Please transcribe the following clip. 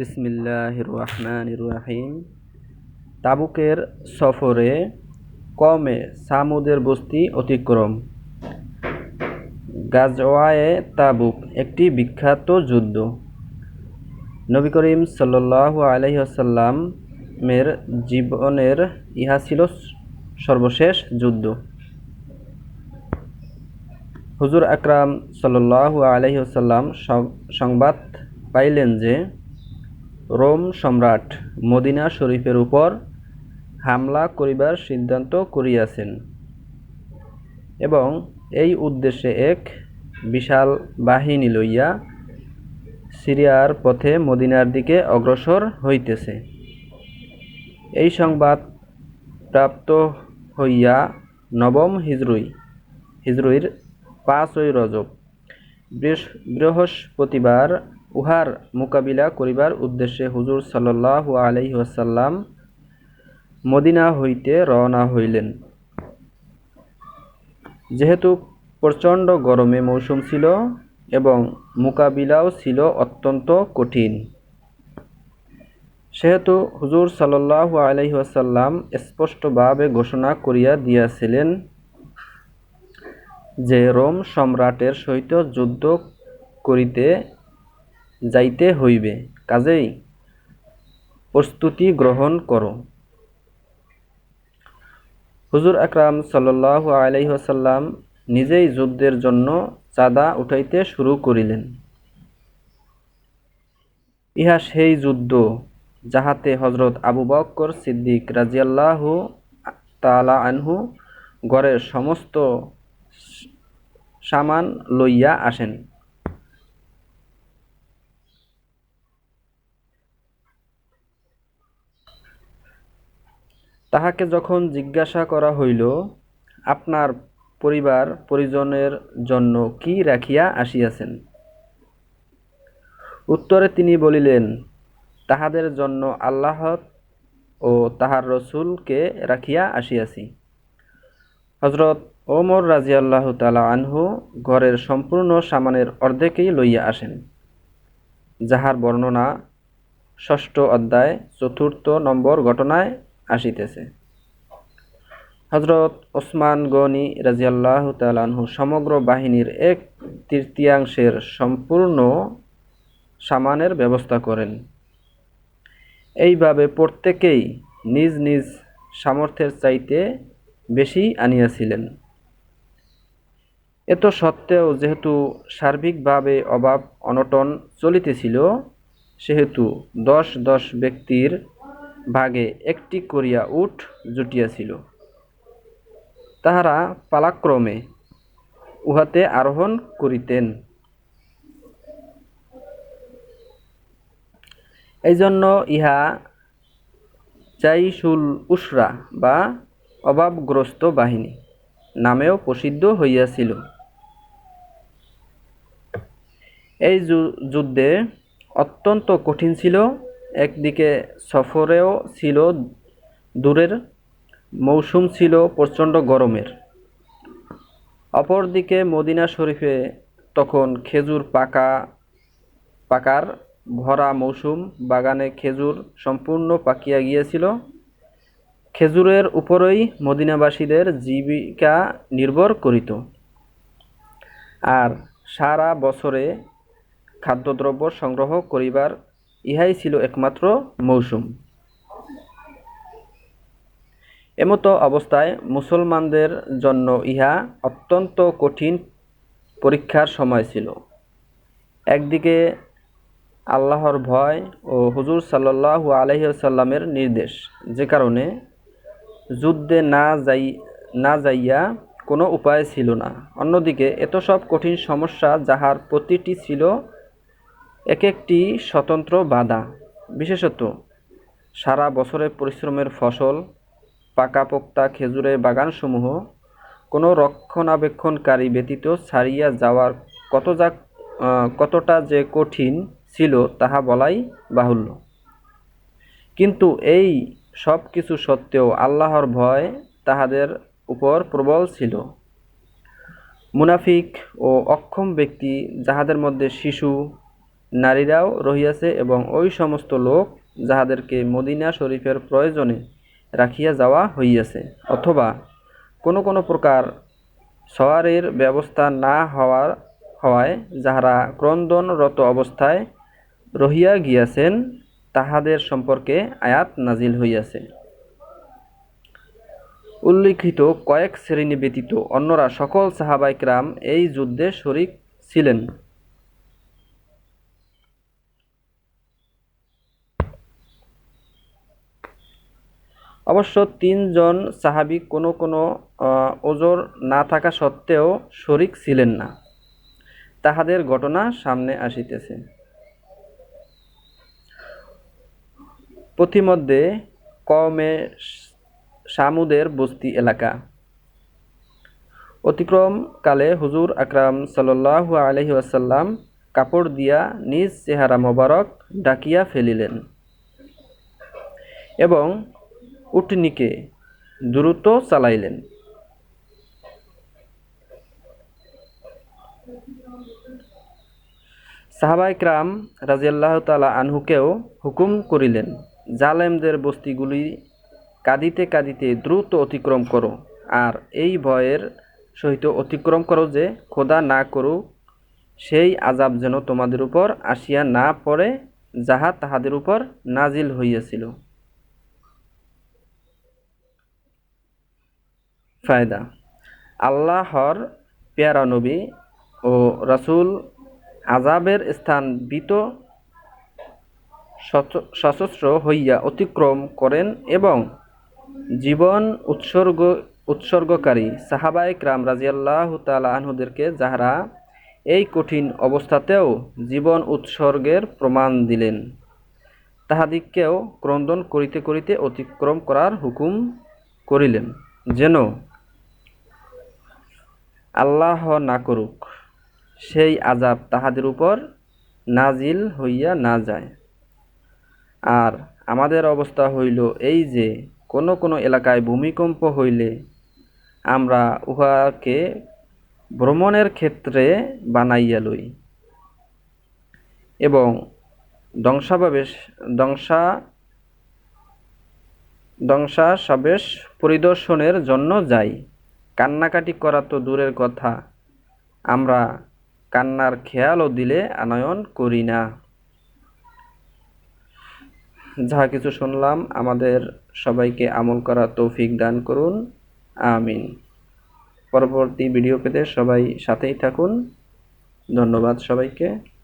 বিসমিল্লাহ রহমান রাহিম। তাবুকের সফরে কমে সামুদের বস্তি অতিক্রম। গাজওয়ায়ে তাবুক একটি বিখ্যাত যুদ্ধ। নবী করিম সাল্লাল্লাহু আলাইহি আসাল্লামের জীবনের, ইহা ছিল সর্বশেষ যুদ্ধ। হুজুর আকরাম সাল্লাল্লাহু আলাইহি আসাল্লাম সংবাদ পাইলেন যে রোম সম্রাট মদিনা শরীফের উপর হামলা করিবার সিদ্ধান্ত করিয়াছেন এবং এই উদ্দেশ্যে এক বিশাল বাহিনী লইয়া সিরিয়ার পথে মদিনার দিকে অগ্রসর হইতেছে। এই সংবাদ প্রাপ্ত হইয়া নবম হিজরুই, হিজরুইর পাঁচই রজব বৃহস্পতিবার উহার মোকাবিলা করিবার উদ্দেশ্যে হুজুর সাল্লাল্লাহু আলাইহি ওয়াসাল্লাম মদিনা হইতে রওনা হইলেন। যেহেতু প্রচণ্ড গরমে মৌসুম ছিল এবং মোকাবিলাও ছিল অত্যন্ত কঠিন, সেহেতু হুজুর সাল্লাল্লাহু আলাইহি ওয়াসাল্লাম স্পষ্টভাবে ঘোষণা করিয়া দিয়াছিলেন যে রোম সম্রাটের সহিত যুদ্ধ করিতে যাইতে হইবে, কাজেই প্রস্তুতি গ্রহণ করো। হুজুর আকরাম সাল্লাল্লাহু আলাইহি ওয়াসাল্লাম নিজেই যুদ্ধের জন্য চাঁদা উঠাইতে শুরু করিলেন। ইহা সেই যুদ্ধ যাহাতে হজরত আবু বক্কর সিদ্দিক রাজিয়াল্লাহু তালা আনহু গড়ের সমস্ত সামান লইয়া আসেন। তাহাকে যখন জিজ্ঞাসা করা হইল, আপনার পরিবার পরিজনের জন্য কি রাখিয়া আসিয়াছেন? উত্তরে তিনি বলিলেন, তাহাদের জন্য আল্লাহ ও তাহার রসুলকে রাখিয়া আসিয়াছি। হজরত ওমর রাজিয়াল্লাহ তালা আনহু ঘরের সম্পূর্ণ সামানের অর্ধেকেই লইয়া আসেন, যাহার বর্ণনা ষষ্ঠ অধ্যায় চতুর্থ নম্বর ঘটনায় আসিতেছে। হজরত ওসমান গনি রাজিয়াল্লাহ তালানহু সমগ্র বাহিনীর এক তৃতীয়াংশের সম্পূর্ণ সামানের ব্যবস্থা করেন। এইভাবে প্রত্যেকেই নিজ নিজ সামর্থ্যের চাইতে বেশি আনিয়াছিলেন। এত সত্ত্বেও যেহেতু সার্বিকভাবে অভাব অনটন চলিতেছিল, সেহেতু দশ দশ ব্যক্তির ভাগে একটি করিয়া উঠ জুটিয়াছিল। তাহারা পালাক্রমে উহাতে আরোহণ করিতেন। এই জন্য ইহা জাইসুল উসরা বা অভাবগ্রস্ত বাহিনী নামেও প্রসিদ্ধ হইয়াছিল। এই যুদ্ধে অত্যন্ত কঠিন ছিল। একদিকে সফরেও ছিল দূরের, মৌসুম ছিল প্রচণ্ড গরমের। অপরদিকে মদিনা শরীফে তখন খেজুর পাকা, পাকার ভরা মৌসুম। বাগানে খেজুর সম্পূর্ণ পাকিয়া গিয়েছিল। খেজুরের উপরেই মদিনাবাসীদের জীবিকা নির্ভর করিত। আর সারা বছরে খাদ্যদ্রব্য সংগ্রহ করিবার ইহাই ছিল একমাত্র মৌসুম। এমতো অবস্থায় মুসলমানদের জন্য ইহা অত্যন্ত কঠিন পরীক্ষার সময় ছিল। একদিকে আল্লাহর ভয় ও হুজুর সাল্লাহু আলহিসাল্লামের নির্দেশ, যে কারণে যুদ্ধে না যাই, না যাইয়া কোনো উপায় ছিল না। অন্যদিকে এত সব কঠিন সমস্যা যাহার প্রতিটি ছিল এক একটি স্বতন্ত্র বাধা। বিশেষত, সারা বছরের পরিশ্রমের ফসল, পাকাপোক্তা খেজুরের বাগানসমূহ কোনো রক্ষণাবেক্ষণকারী ব্যতীত ছাড়িয়া যাওয়ার কত যা কতটা যে কঠিন ছিল তাহা বলাই বাহুল্য। কিন্তু এই সব কিছু সত্ত্বেও আল্লাহর ভয় তাহাদের উপর প্রবল ছিল। মুনাফিক ও অক্ষম ব্যক্তি যাহাদের মধ্যে শিশু নারীরাও রহিয়াছে এবং ওই সমস্ত লোক যাহাদেরকে মদিনা শরীফের প্রয়োজনে রাখিয়া যাওয়া হইয়াছে, অথবা কোনো কোনো প্রকার সওয়ারের ব্যবস্থা না হওয়ার হওয়ায় যাহারা ক্রন্দনরত অবস্থায় রহিয়া গিয়াছেন, তাহাদের সম্পর্কে আয়াত নাজিল হইয়াছে। উল্লিখিত কয়েক শ্রেণি ব্যতীত অন্যরা সকল সাহাবাইকরাম এই যুদ্ধে শরিক ছিলেন। অবশ্য তিনজন সাহাবী কোনো কোনো ওজোর না থাকা সত্ত্বেও শরিক ছিলেন না। তাহাদের ঘটনা সামনে আসিতেছে। পথিমধ্যে কমে সামুদের বস্তি এলাকা। অতিক্রমকালে হুজুর আকরাম সাল্লাল্লাহু আলহি আসাল্লাম কাপড় দিয়া নিজ চেহারা মোবারক ডাকিয়া ফেলিলেন এবং উটনিকে দ্রুত চালাইলেন। সাহাবাইকরাম রাজিয়াল্লাহ তালা আনহুকেও হুকুম করিলেন, জালেমদের বস্তিগুলি কাঁদিতে কাঁদিতে দ্রুত অতিক্রম করো, আর এই ভয়ের সহিত অতিক্রম করো যে খোদা না করুক, সেই আজাব যেন তোমাদের উপর আসিয়া না পড়ে, যাহা তাহাদের উপর নাজিল হইয়াছিল। ফায়দা। আল্লাহর পেয়ারা নবী ও রাসূল আজাবের স্থান বিত সশস্ত্র হইয়া অতিক্রম করেন এবং জীবন উৎসর্গ, উৎসর্গকারী সাহাবায়ে ক্রাম রাজিয়াল্লাহ তালা আনহুদেরকে যাহারা এই কঠিন অবস্থাতেও জীবন উৎসর্গের প্রমাণ দিলেন, তাহাদিগকেও ক্রন্দন করিতে করিতে অতিক্রম করার হুকুম করিলেন। যেন আল্লাহ না করুক, সেই আজাব তাহাদের উপর নাজিল হইয়া না যায়। আর আমাদের অবস্থা হইল এই যে, কোনো কোনো এলাকায় ভূমিকম্প হইলে আমরা উহাকে ভ্রমণের ক্ষেত্রে বানাইয়া লই এবং ধ্বংসাবশেষ ধ্বংসা ধ্বংসাবশেষ পরিদর্শনের জন্য যাই। কান্নাকাটি করা তো দূরের কথা। আমরা কান্নার খেয়ালও দিলে আনয়ন করি না। যাহা কিছু শুনলাম, আমাদের সবাইকে আমল করা তৌফিক দান করুন। আমিন। পরবর্তী ভিডিও পেতে সবাই সাথেই থাকুন। ধন্যবাদ সবাইকে।